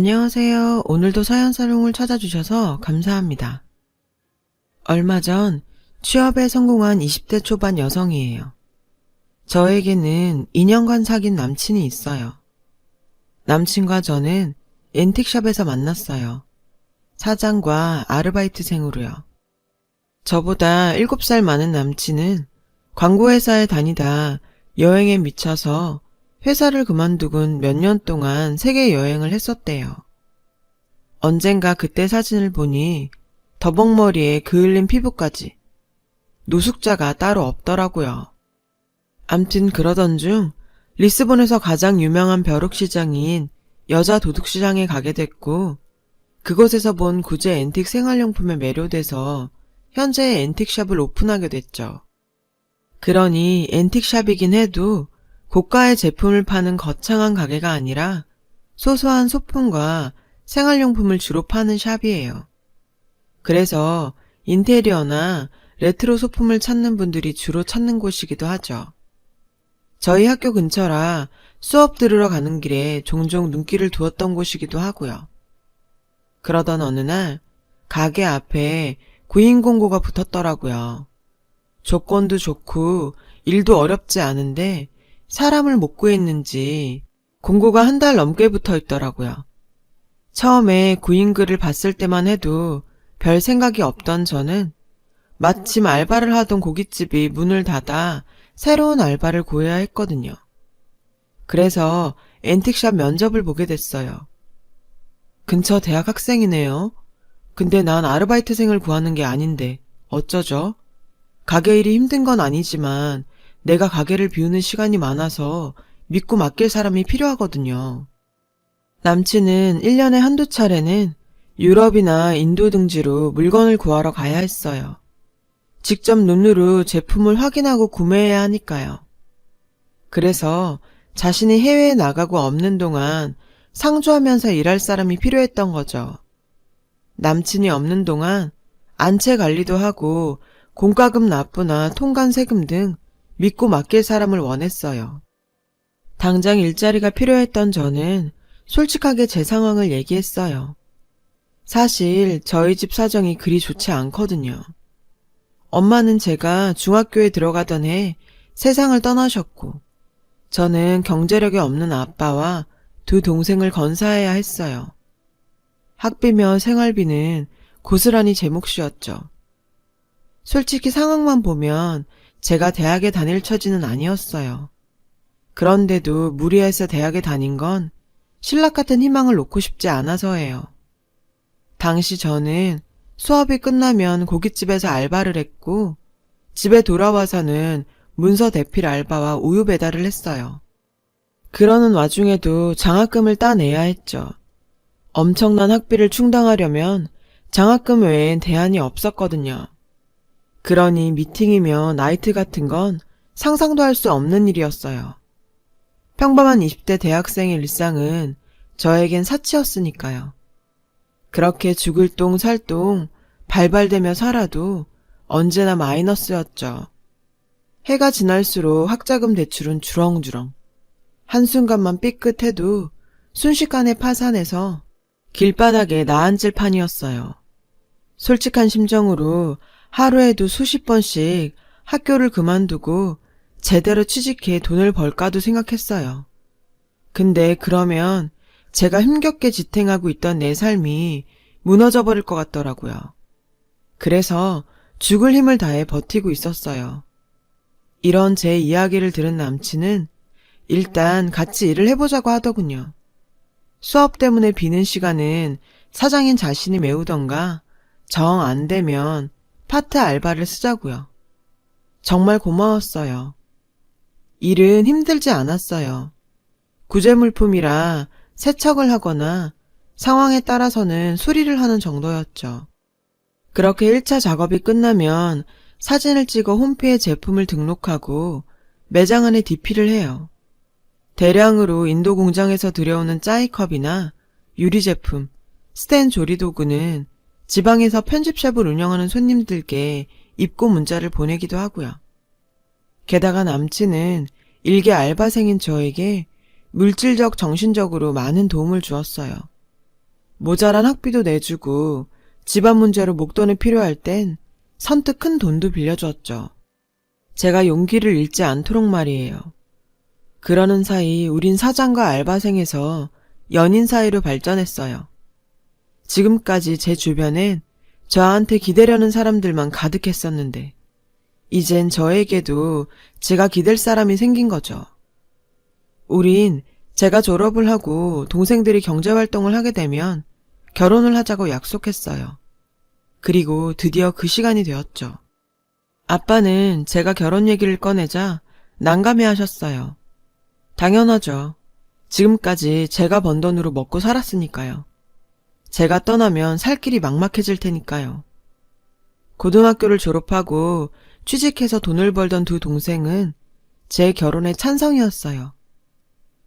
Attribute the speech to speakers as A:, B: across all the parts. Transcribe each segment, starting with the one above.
A: 안녕하세요. 오늘도 사연사롱을 찾아주셔서 감사합니다. 얼마 전 취업에 성공한 20대 초반 여성이에요. 저에게는 2년간 사귄 남친이 있어요. 남친과 저는 앤틱샵에서 만났어요. 사장과 아르바이트생으로요. 저보다 7살 많은 남친은 광고회사에 다니다 여행에 미쳐서 회사를 그만두곤 몇 년 동안 세계 여행을 했었대요. 언젠가 그때 사진을 보니 더벅머리에 그을린 피부까지 노숙자가 따로 없더라고요. 암튼 그러던 중 리스본에서 가장 유명한 벼룩시장인 여자 도둑시장에 가게 됐고 그곳에서 본 구제 앤틱 생활용품에 매료돼서 현재 앤틱샵을 오픈하게 됐죠. 그러니 앤틱샵이긴 해도 고가의 제품을 파는 거창한 가게가 아니라 소소한 소품과 생활용품을 주로 파는 샵이에요. 그래서 인테리어나 레트로 소품을 찾는 분들이 주로 찾는 곳이기도 하죠. 저희 학교 근처라 수업 들으러 가는 길에 종종 눈길을 두었던 곳이기도 하고요. 그러던 어느 날 가게 앞에 구인 공고가 붙었더라고요. 조건도 좋고 일도 어렵지 않은데 사람을 못 구했는지 공고가 한 달 넘게 붙어 있더라고요. 처음에 구인글을 봤을 때만 해도 별 생각이 없던 저는 마침 알바를 하던 고깃집이 문을 닫아 새로운 알바를 구해야 했거든요. 그래서 앤틱샵 면접을 보게 됐어요. 근처 대학 학생이네요. 근데 난 아르바이트생을 구하는 게 아닌데 어쩌죠? 가게 일이 힘든 건 아니지만 내가 가게를 비우는 시간이 많아서 믿고 맡길 사람이 필요하거든요. 남친은 1년에 한두 차례는 유럽이나 인도 등지로 물건을 구하러 가야 했어요. 직접 눈으로 제품을 확인하고 구매해야 하니까요. 그래서 자신이 해외에 나가고 없는 동안 상주하면서 일할 사람이 필요했던 거죠. 남친이 없는 동안 안채 관리도 하고 공과금 납부나 통관 세금 등 믿고 맡길 사람을 원했어요. 당장 일자리가 필요했던 저는 솔직하게 제 상황을 얘기했어요. 사실 저희 집 사정이 그리 좋지 않거든요. 엄마는 제가 중학교에 들어가던 해 세상을 떠나셨고, 저는 경제력이 없는 아빠와 두 동생을 건사해야 했어요. 학비며 생활비는 고스란히 제 몫이었죠. 솔직히 상황만 보면 제가 대학에 다닐 처지는 아니었어요. 그런데도 무리해서 대학에 다닌 건 신락 같은 희망을 놓고 싶지 않아서예요. 당시 저는 수업이 끝나면 고깃집에서 알바를 했고 집에 돌아와서는 문서 대필 알바와 우유 배달을 했어요. 그러는 와중에도 장학금을 따내야 했죠. 엄청난 학비를 충당하려면 장학금 외엔 대안이 없었거든요. 그러니 미팅이며 나이트 같은 건 상상도 할 수 없는 일이었어요. 평범한 20대 대학생의 일상은 저에겐 사치였으니까요. 그렇게 죽을 똥 살똥 발발대며 살아도 언제나 마이너스였죠. 해가 지날수록 학자금 대출은 주렁주렁. 한순간만 삐끗해도 순식간에 파산해서 길바닥에 나앉을 판이었어요. 솔직한 심정으로 하루에도 수십 번씩 학교를 그만두고 제대로 취직해 돈을 벌까도 생각했어요. 근데 그러면 제가 힘겹게 지탱하고 있던 내 삶이 무너져 버릴 것 같더라고요. 그래서 죽을 힘을 다해 버티고 있었어요. 이런 제 이야기를 들은 남친은 일단 같이 일을 해보자고 하더군요. 수업 때문에 비는 시간은 사장인 자신이 메우던가 정 안 되면 파트 알바를 쓰자고요. 정말 고마웠어요. 일은 힘들지 않았어요. 구제물품이라 세척을 하거나 상황에 따라서는 수리를 하는 정도였죠. 그렇게 1차 작업이 끝나면 사진을 찍어 홈페이지에 제품을 등록하고 매장 안에 DP를 해요. 대량으로 인도 공장에서 들여오는 짜이컵이나 유리 제품, 스텐 조리 도구는 지방에서 편집샵을 운영하는 손님들께 입고 문자를 보내기도 하고요. 게다가 남친은 일개 알바생인 저에게 물질적, 정신적으로 많은 도움을 주었어요. 모자란 학비도 내주고 집안 문제로 목돈이 필요할 땐 선뜻 큰 돈도 빌려주었죠. 제가 용기를 잃지 않도록 말이에요. 그러는 사이 우린 사장과 알바생에서 연인 사이로 발전했어요. 지금까지 제 주변엔 저한테 기대려는 사람들만 가득했었는데, 이젠 저에게도 제가 기댈 사람이 생긴 거죠. 우린 제가 졸업을 하고 동생들이 경제활동을 하게 되면 결혼을 하자고 약속했어요. 그리고 드디어 그 시간이 되었죠. 아빠는 제가 결혼 얘기를 꺼내자 난감해 하셨어요. 당연하죠. 지금까지 제가 번 돈으로 먹고 살았으니까요. 제가 떠나면 살 길이 막막해질 테니까요. 고등학교를 졸업하고 취직해서 돈을 벌던 두 동생은 제 결혼에 찬성이었어요.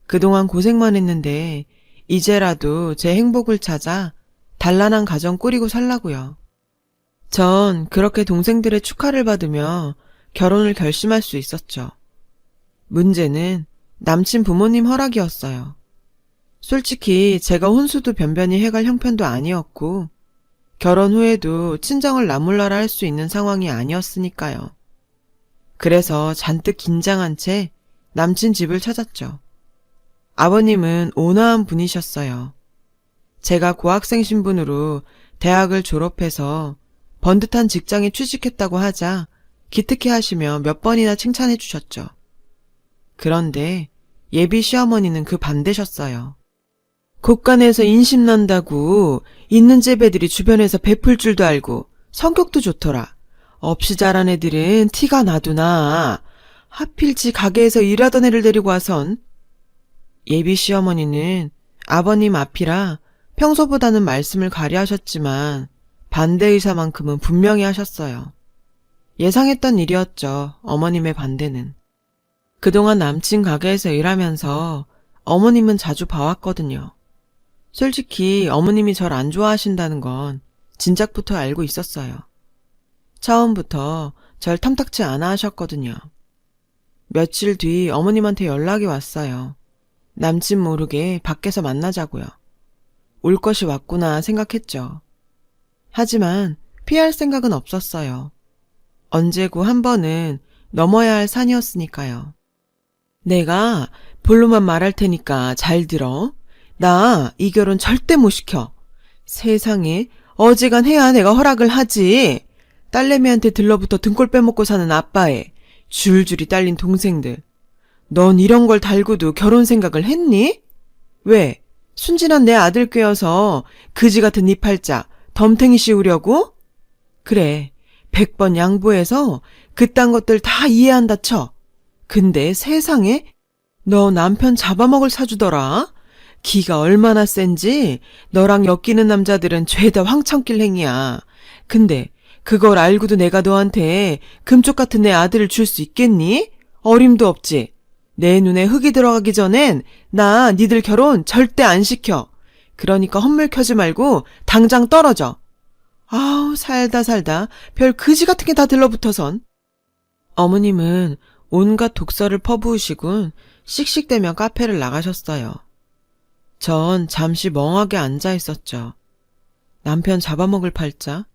A: 그동안 고생만 했는데 이제라도 제 행복을 찾아 단란한 가정 꾸리고 살라고요. 전 그렇게 동생들의 축하를 받으며 결혼을 결심할 수 있었죠. 문제는 남친 부모님 허락이었어요. 솔직히 제가 혼수도 변변히 해갈 형편도 아니었고 결혼 후에도 친정을 나몰라라 할 수 있는 상황이 아니었으니까요. 그래서 잔뜩 긴장한 채 남친 집을 찾았죠. 아버님은 온화한 분이셨어요. 제가 고학생 신분으로 대학을 졸업해서 번듯한 직장에 취직했다고 하자 기특해 하시며 몇 번이나 칭찬해 주셨죠. 그런데 예비 시어머니는 그 반대셨어요. 곳간에서 인심 난다고 있는 집 애들이 주변에서 베풀 줄도 알고 성격도 좋더라. 없이 자란 애들은 티가 나두나. 하필 지 가게에서 일하던 애를 데리고 와선 예비 시어머니는 아버님 앞이라 평소보다는 말씀을 가려하셨지만 반대 의사만큼은 분명히 하셨어요. 예상했던 일이었죠. 어머님의 반대는. 그동안 남친 가게에서 일하면서 어머님은 자주 봐왔거든요. 솔직히 어머님이 절 안 좋아하신다는 건 진작부터 알고 있었어요. 처음부터 절 탐탁치 않아 하셨거든요. 며칠 뒤 어머님한테 연락이 왔어요. 남친 모르게 밖에서 만나자고요. 올 것이 왔구나 생각했죠. 하지만 피할 생각은 없었어요. 언제고 한 번은 넘어야 할 산이었으니까요. 내가 본로만 말할 테니까 잘 들어. 나 이 결혼 절대 못 시켜. 세상에 어지간 해야 내가 허락을 하지. 딸내미한테 들러붙어 등골 빼먹고 사는 아빠에 줄줄이 딸린 동생들. 넌 이런 걸 달고도 결혼 생각을 했니? 왜? 순진한 내 아들 꿰어서 그지 같은 네 팔자 덤탱이 씌우려고? 그래. 백 번 양보해서 그딴 것들 다 이해한다 쳐. 근데 세상에 너 남편 잡아먹을 사주더라. 기가 얼마나 센지 너랑 엮이는 남자들은 죄다 황천길 행이야. 근데 그걸 알고도 내가 너한테 금쪽 같은 내 아들을 줄 수 있겠니? 어림도 없지. 내 눈에 흙이 들어가기 전엔 나 니들 결혼 절대 안 시켜. 그러니까 헛물 켜지 말고 당장 떨어져. 아우 살다 살다 별 그지 같은 게 다 들러붙어선. 어머님은 온갖 독서를 퍼부으시곤 씩씩대며 카페를 나가셨어요. 전 잠시 멍하게 앉아 있었죠. 남편 잡아먹을 팔자.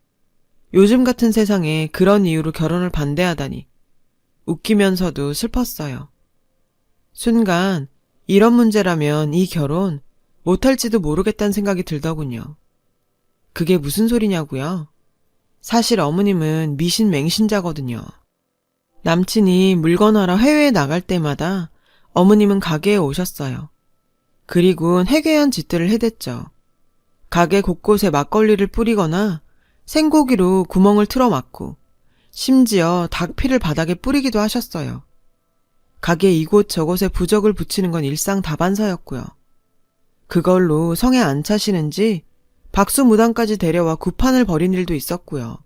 A: 요즘 같은 세상에 그런 이유로 결혼을 반대하다니. 웃기면서도 슬펐어요. 순간 이런 문제라면 이 결혼 못할지도 모르겠다는 생각이 들더군요. 그게 무슨 소리냐고요? 사실 어머님은 미신 맹신자거든요. 남친이 물건 하러 해외에 나갈 때마다 어머님은 가게에 오셨어요. 그리고 해괴한 짓들을 해댔죠. 가게 곳곳에 막걸리를 뿌리거나 생고기로 구멍을 틀어 막고 심지어 닭피를 바닥에 뿌리기도 하셨어요. 가게 이곳저곳에 부적을 붙이는 건 일상 다반사였고요. 그걸로 성에 안 차시는지 박수 무당까지 데려와 구판을 벌인 일도 있었고요.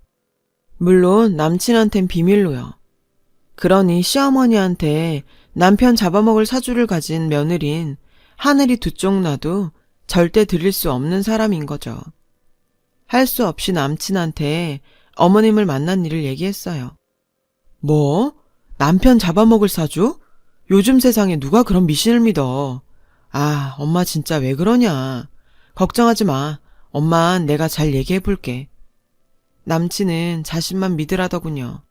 A: 물론 남친한텐 비밀로요. 그러니 시어머니한테 남편 잡아먹을 사주를 가진 며느린 하늘이 두 쪽 나도 절대 드릴 수 없는 사람인 거죠. 할 수 없이 남친한테 어머님을 만난 일을 얘기했어요. 뭐? 남편 잡아먹을 사주? 요즘 세상에 누가 그런 미신을 믿어. 아, 엄마 진짜 왜 그러냐. 걱정하지 마. 엄만 내가 잘 얘기해 볼게. 남친은 자신만 믿으라더군요.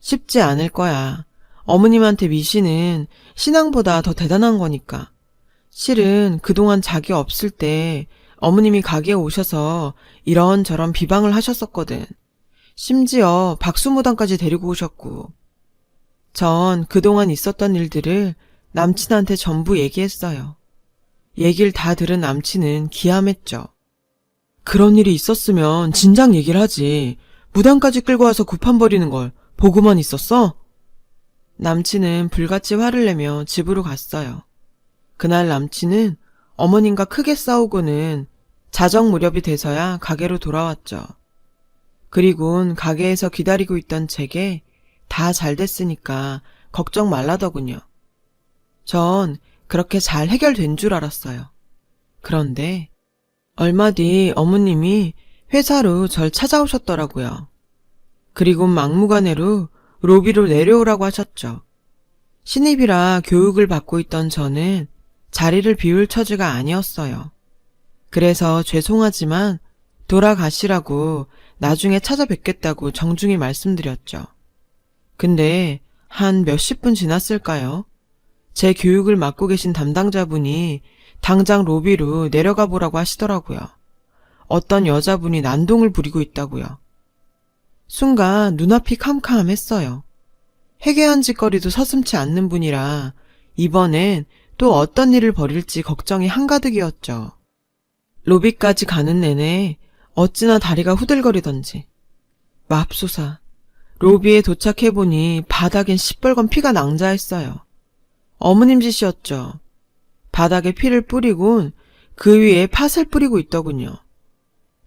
A: 쉽지 않을 거야. 어머님한테 미시는 신앙보다 더 대단한 거니까. 실은 그동안 자기 없을 때 어머님이 가게에 오셔서 이런저런 비방을 하셨었거든. 심지어 박수무당까지 데리고 오셨고. 전 그동안 있었던 일들을 남친한테 전부 얘기했어요. 얘기를 다 들은 남친은 기함했죠. 그런 일이 있었으면 진작 얘기를 하지. 무당까지 끌고 와서 구판 버리는 걸 보고만 있었어? 남친은 불같이 화를 내며 집으로 갔어요. 그날 남친은 어머님과 크게 싸우고는 자정 무렵이 돼서야 가게로 돌아왔죠. 그리곤 가게에서 기다리고 있던 제게 다 잘 됐으니까 걱정 말라더군요. 전 그렇게 잘 해결된 줄 알았어요. 그런데 얼마 뒤 어머님이 회사로 절 찾아오셨더라고요. 그리고 막무가내로 로비로 내려오라고 하셨죠. 신입이라 교육을 받고 있던 저는 자리를 비울 처지가 아니었어요. 그래서 죄송하지만 돌아가시라고 나중에 찾아뵙겠다고 정중히 말씀드렸죠. 근데 한 몇십 분 지났을까요? 제 교육을 맡고 계신 담당자분이 당장 로비로 내려가 보라고 하시더라고요. 어떤 여자분이 난동을 부리고 있다고요. 순간 눈앞이 캄캄했어요. 회개한 짓거리도 서슴치 않는 분이라 이번엔 또 어떤 일을 벌일지 걱정이 한가득이었죠. 로비까지 가는 내내 어찌나 다리가 후들거리던지. 맙소사. 로비에 도착해보니 바닥엔 시뻘건 피가 낭자했어요. 어머님 짓이었죠. 바닥에 피를 뿌리곤 그 위에 팥을 뿌리고 있더군요.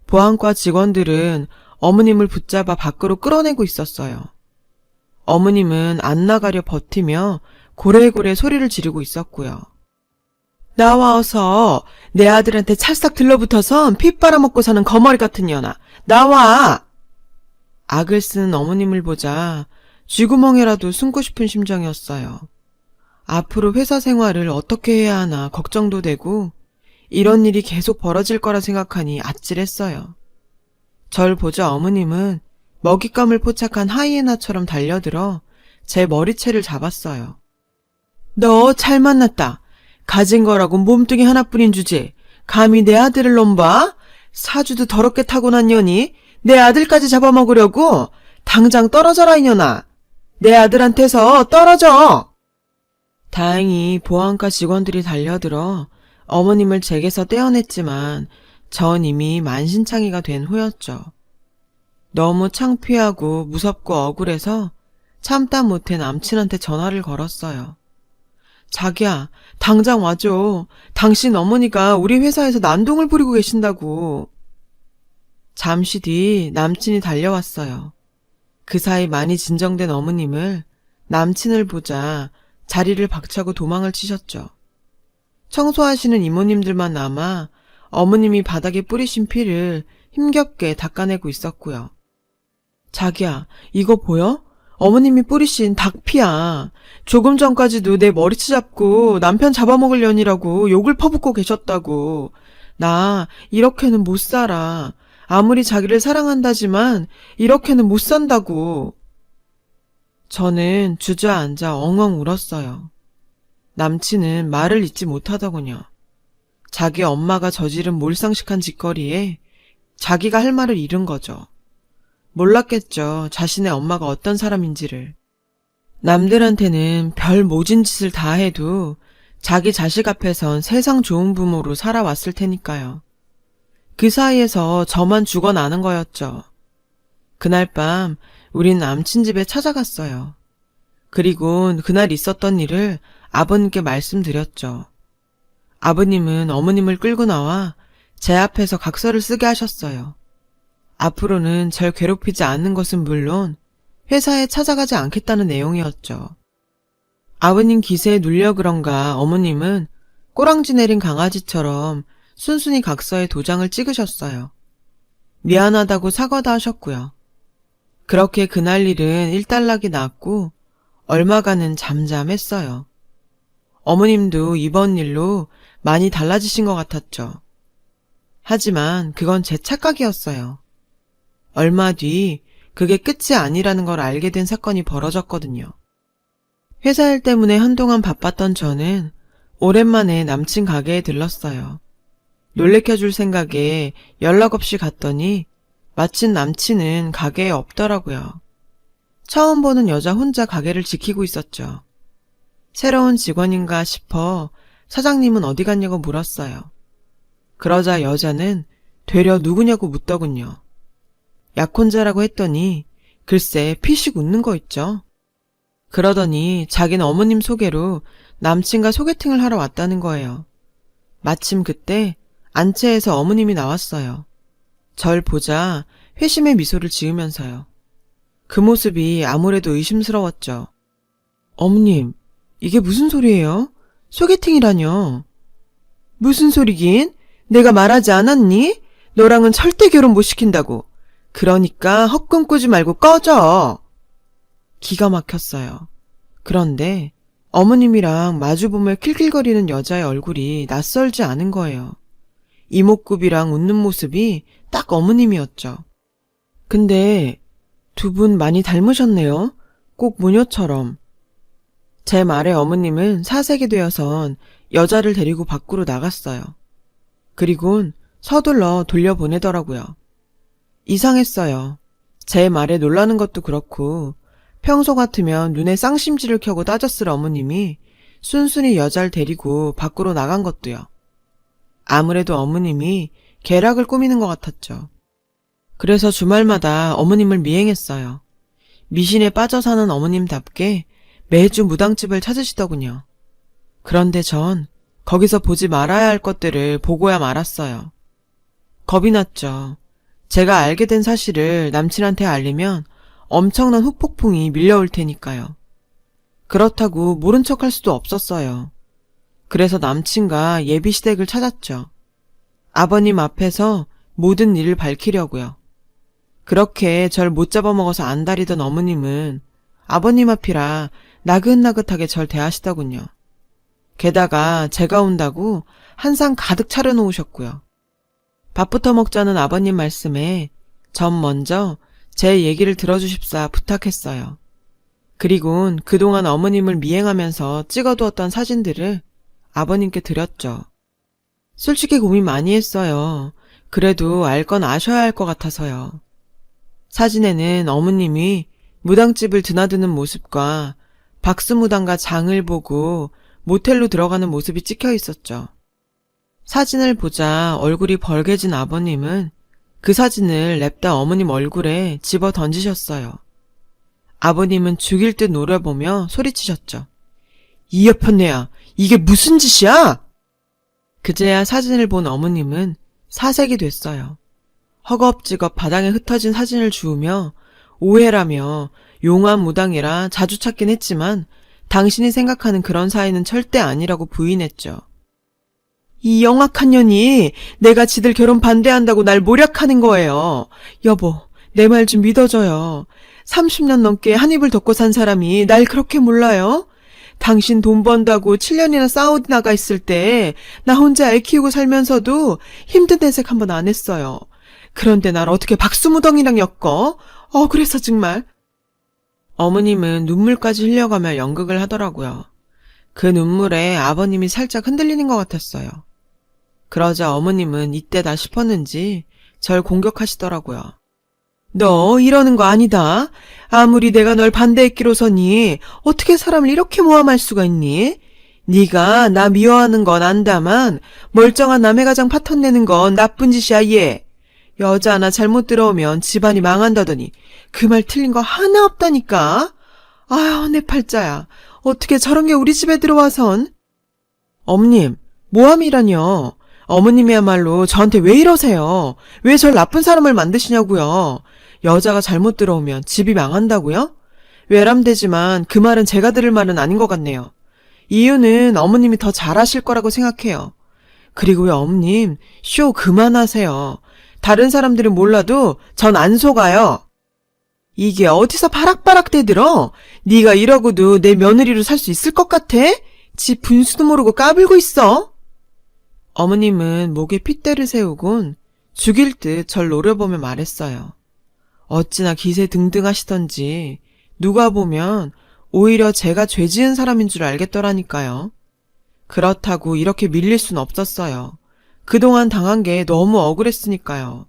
A: 보안과 직원들은 어머님을 붙잡아 밖으로 끌어내고 있었어요. 어머님은 안 나가려 버티며 고래고래 소리를 지르고 있었고요. 나와서 내 아들한테 찰싹 들러붙어서 피 빨아먹고 사는 거머리 같은 년아. 나와! 악을 쓰는 어머님을 보자 쥐구멍에라도 숨고 싶은 심정이었어요. 앞으로 회사 생활을 어떻게 해야 하나 걱정도 되고 이런 일이 계속 벌어질 거라 생각하니 아찔했어요. 절 보자 어머님은 먹잇감을 포착한 하이에나처럼 달려들어 제 머리채를 잡았어요. 너 잘 만났다. 가진 거라고 몸뚱이 하나뿐인 주제. 감히 내 아들을 넘봐? 사주도 더럽게 타고난 년이 내 아들까지 잡아먹으려고? 당장 떨어져라 이년아. 내 아들한테서 떨어져! 다행히 보안과 직원들이 달려들어 어머님을 제게서 떼어냈지만 전 이미 만신창이가 된 후였죠. 너무 창피하고 무섭고 억울해서 참다 못해 남친한테 전화를 걸었어요. 자기야, 당장 와줘. 당신 어머니가 우리 회사에서 난동을 부리고 계신다고. 잠시 뒤 남친이 달려왔어요. 그 사이 많이 진정된 어머님을 남친을 보자 자리를 박차고 도망을 치셨죠. 청소하시는 이모님들만 남아 어머님이 바닥에 뿌리신 피를 힘겹게 닦아내고 있었고요. 자기야, 이거 보여? 어머님이 뿌리신 닭피야. 조금 전까지도 내 머리채 잡고 남편 잡아먹으려니라고 욕을 퍼붓고 계셨다고. 나 이렇게는 못 살아. 아무리 자기를 사랑한다지만 이렇게는 못 산다고. 저는 주저앉아 엉엉 울었어요. 남친은 말을 잇지 못하더군요. 자기 엄마가 저지른 몰상식한 짓거리에 자기가 할 말을 잃은 거죠. 몰랐겠죠. 자신의 엄마가 어떤 사람인지를. 남들한테는 별 모진 짓을 다 해도 자기 자식 앞에선 세상 좋은 부모로 살아왔을 테니까요. 그 사이에서 저만 죽어나는 거였죠. 그날 밤 우린 남친 집에 찾아갔어요. 그리고 그날 있었던 일을 아버님께 말씀드렸죠. 아버님은 어머님을 끌고 나와 제 앞에서 각서를 쓰게 하셨어요. 앞으로는 절 괴롭히지 않는 것은 물론 회사에 찾아가지 않겠다는 내용이었죠. 아버님 기세에 눌려 그런가 어머님은 꼬랑지 내린 강아지처럼 순순히 각서에 도장을 찍으셨어요. 미안하다고 사과도 하셨고요. 그렇게 그날 일은 일단락이 났고 얼마간은 잠잠했어요. 어머님도 이번 일로 많이 달라지신 것 같았죠. 하지만 그건 제 착각이었어요. 얼마 뒤 그게 끝이 아니라는 걸 알게 된 사건이 벌어졌거든요. 회사 일 때문에 한동안 바빴던 저는 오랜만에 남친 가게에 들렀어요. 놀래켜줄 생각에 연락 없이 갔더니 마침 남친은 가게에 없더라고요. 처음 보는 여자 혼자 가게를 지키고 있었죠. 새로운 직원인가 싶어 사장님은 어디 갔냐고 물었어요. 그러자 여자는 되려 누구냐고 묻더군요. 약혼자라고 했더니 글쎄 피식 웃는 거 있죠. 그러더니 자기는 어머님 소개로 남친과 소개팅을 하러 왔다는 거예요. 마침 그때 안채에서 어머님이 나왔어요. 절 보자 회심의 미소를 지으면서요. 그 모습이 아무래도 의심스러웠죠. 어머님, 이게 무슨 소리예요? 소개팅이라뇨. 무슨 소리긴? 내가 말하지 않았니? 너랑은 절대 결혼 못 시킨다고. 그러니까 헛꿈 꾸지 말고 꺼져. 기가 막혔어요. 그런데 어머님이랑 마주보며 킬킬거리는 여자의 얼굴이 낯설지 않은 거예요. 이목구비랑 웃는 모습이 딱 어머님이었죠. 근데 두 분 많이 닮으셨네요. 꼭 모녀처럼. 제 말에 어머님은 사색이 되어선 여자를 데리고 밖으로 나갔어요. 그리곤 서둘러 돌려보내더라고요. 이상했어요. 제 말에 놀라는 것도 그렇고 평소 같으면 눈에 쌍심지를 켜고 따졌을 어머님이 순순히 여자를 데리고 밖으로 나간 것도요. 아무래도 어머님이 계략을 꾸미는 것 같았죠. 그래서 주말마다 어머님을 미행했어요. 미신에 빠져 사는 어머님답게 매주 무당집을 찾으시더군요. 그런데 전 거기서 보지 말아야 할 것들을 보고야 말았어요. 겁이 났죠. 제가 알게 된 사실을 남친한테 알리면 엄청난 후폭풍이 밀려올 테니까요. 그렇다고 모른 척 할 수도 없었어요. 그래서 남친과 예비 시댁을 찾았죠. 아버님 앞에서 모든 일을 밝히려고요. 그렇게 절 못 잡아먹어서 안달이던 어머님은 아버님 앞이라 나긋나긋하게 절 대하시더군요. 게다가 제가 온다고 한 상 가득 차려놓으셨고요. 밥부터 먹자는 아버님 말씀에 전 먼저 제 얘기를 들어주십사 부탁했어요. 그리곤 그동안 어머님을 미행하면서 찍어두었던 사진들을 아버님께 드렸죠. 솔직히 고민 많이 했어요. 그래도 알 건 아셔야 할 것 같아서요. 사진에는 어머님이 무당집을 드나드는 모습과 박스무당과 장을 보고 모텔로 들어가는 모습이 찍혀 있었죠. 사진을 보자 얼굴이 벌개진 아버님은 그 사진을 냅다 어머님 얼굴에 집어 던지셨어요. 아버님은 죽일 듯 노려보며 소리치셨죠. 이 여편네야, 이게 무슨 짓이야? 그제야 사진을 본 어머님은 사색이 됐어요. 허겁지겁 바닥에 흩어진 사진을 주우며 오해라며 용한 무당이라 자주 찾긴 했지만 당신이 생각하는 그런 사이는 절대 아니라고 부인했죠. 이 영악한 년이 내가 지들 결혼 반대한다고 날 모략하는 거예요. 여보, 내 말 좀 믿어줘요. 30년 넘게 한 입을 덮고 산 사람이 날 그렇게 몰라요? 당신 돈 번다고 7년이나 사우디 나가 있을 때 나 혼자 애 키우고 살면서도 힘든 내색 한 번 안 했어요. 그런데 날 어떻게 박수무덩이랑 엮어? 어, 그래서 정말. 어머님은 눈물까지 흘려가며 연극을 하더라고요. 그 눈물에 아버님이 살짝 흔들리는 것 같았어요. 그러자 어머님은 이때다 싶었는지 절 공격하시더라고요. 너 이러는 거 아니다. 아무리 내가 널 반대했기로서니 어떻게 사람을 이렇게 모함할 수가 있니? 네가 나 미워하는 건 안다만 멀쩡한 남의 가장 파탄 내는 건 나쁜 짓이야 얘. 여자 하나 잘못 들어오면 집안이 망한다더니 그 말 틀린 거 하나 없다니까. 아유 내 팔자야. 어떻게 저런 게 우리 집에 들어와선? 엄님, 모함이라뇨. 어머님이야말로 저한테 왜 이러세요? 왜 절 나쁜 사람을 만드시냐고요? 여자가 잘못 들어오면 집이 망한다고요? 외람되지만 그 말은 제가 들을 말은 아닌 것 같네요. 이유는 어머님이 더 잘하실 거라고 생각해요. 그리고요, 어머님, 쇼 그만하세요. 다른 사람들은 몰라도 전 안 속아요. 이게 어디서 바락바락 대들어? 네가 이러고도 내 며느리로 살 수 있을 것 같아? 지 분수도 모르고 까불고 있어? 어머님은 목에 핏대를 세우곤 죽일 듯 절 노려보며 말했어요. 어찌나 기세 등등하시던지 누가 보면 오히려 제가 죄 지은 사람인 줄 알겠더라니까요. 그렇다고 이렇게 밀릴 순 없었어요. 그동안 당한 게 너무 억울했으니까요.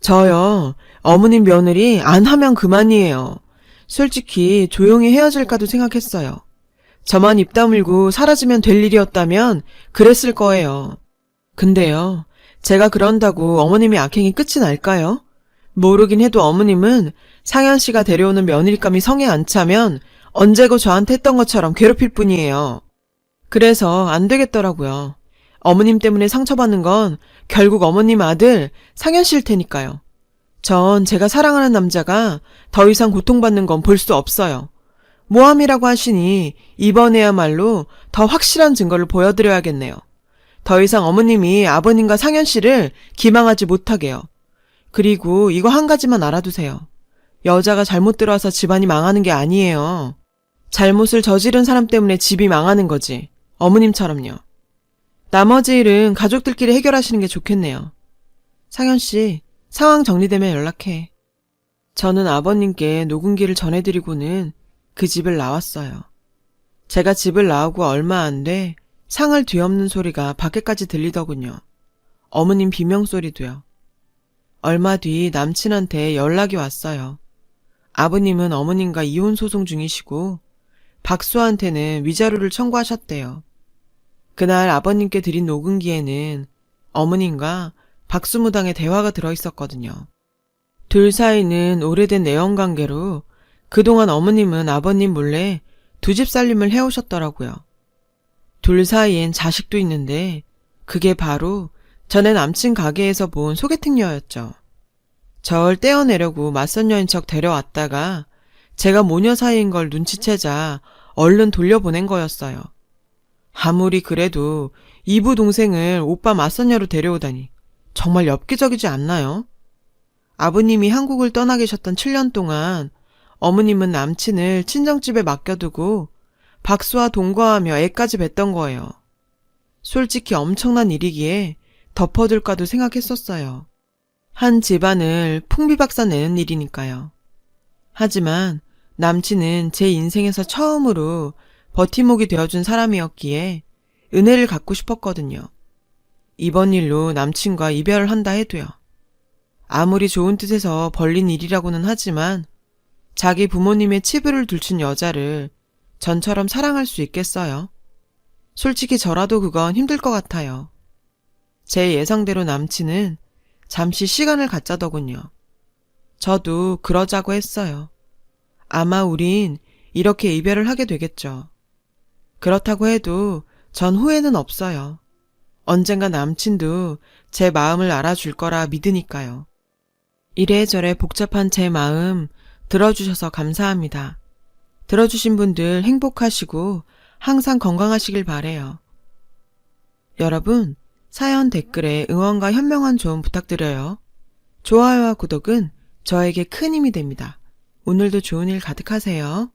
A: 저요, 어머님 며느리 안 하면 그만이에요. 솔직히 조용히 헤어질까도 생각했어요. 저만 입 다물고 사라지면 될 일이었다면 그랬을 거예요. 근데요, 제가 그런다고 어머님이 악행이 끝이 날까요? 모르긴 해도 어머님은 상현 씨가 데려오는 며느리감이 성에 안 차면 언제고 저한테 했던 것처럼 괴롭힐 뿐이에요. 그래서 안 되겠더라고요. 어머님 때문에 상처받는 건 결국 어머님 아들 상현 씨일 테니까요. 전 제가 사랑하는 남자가 더 이상 고통받는 건 볼 수 없어요. 모함이라고 하시니 이번에야말로 더 확실한 증거를 보여드려야겠네요. 더 이상 어머님이 아버님과 상현 씨를 기망하지 못하게요. 그리고 이거 한 가지만 알아두세요. 여자가 잘못 들어와서 집안이 망하는 게 아니에요. 잘못을 저지른 사람 때문에 집이 망하는 거지. 어머님처럼요. 나머지 일은 가족들끼리 해결하시는 게 좋겠네요. 상현 씨, 상황 정리되면 연락해. 저는 아버님께 녹음기를 전해드리고는 그 집을 나왔어요. 제가 집을 나오고 얼마 안 돼 상을 뒤엎는 소리가 밖에까지 들리더군요. 어머님 비명소리도요. 얼마 뒤 남친한테 연락이 왔어요. 아버님은 어머님과 이혼 소송 중이시고 박수한테는 위자료를 청구하셨대요. 그날 아버님께 드린 녹음기에는 어머님과 박수무당의 대화가 들어있었거든요. 둘 사이는 오래된 내연관계로 그동안 어머님은 아버님 몰래 두 집 살림을 해오셨더라고요. 둘 사이엔 자식도 있는데 그게 바로 전에 남친 가게에서 본 소개팅녀였죠. 절 떼어내려고 맞선 여인 척 데려왔다가 제가 모녀 사이인 걸 눈치채자 얼른 돌려보낸 거였어요. 아무리 그래도 이부 동생을 오빠 맞선녀로 데려오다니 정말 엽기적이지 않나요? 아버님이 한국을 떠나 계셨던 7년 동안 어머님은 남친을 친정집에 맡겨두고 박수와 동거하며 애까지 뵀던 거예요. 솔직히 엄청난 일이기에 덮어둘까도 생각했었어요. 한 집안을 풍비박산 내는 일이니까요. 하지만 남친은 제 인생에서 처음으로 버팀목이 되어준 사람이었기에 은혜를 갖고 싶었거든요. 이번 일로 남친과 이별을 한다 해도요. 아무리 좋은 뜻에서 벌린 일이라고는 하지만 자기 부모님의 치부를 들춘 여자를 전처럼 사랑할 수 있겠어요? 솔직히 저라도 그건 힘들 것 같아요. 제 예상대로 남친은 잠시 시간을 갖자더군요. 저도 그러자고 했어요. 아마 우린 이렇게 이별을 하게 되겠죠. 그렇다고 해도 전 후회는 없어요. 언젠가 남친도 제 마음을 알아줄 거라 믿으니까요. 이래저래 복잡한 제 마음 들어주셔서 감사합니다. 들어주신 분들 행복하시고 항상 건강하시길 바래요. 여러분, 사연 댓글에 응원과 현명한 조언 부탁드려요. 좋아요와 구독은 저에게 큰 힘이 됩니다. 오늘도 좋은 일 가득하세요.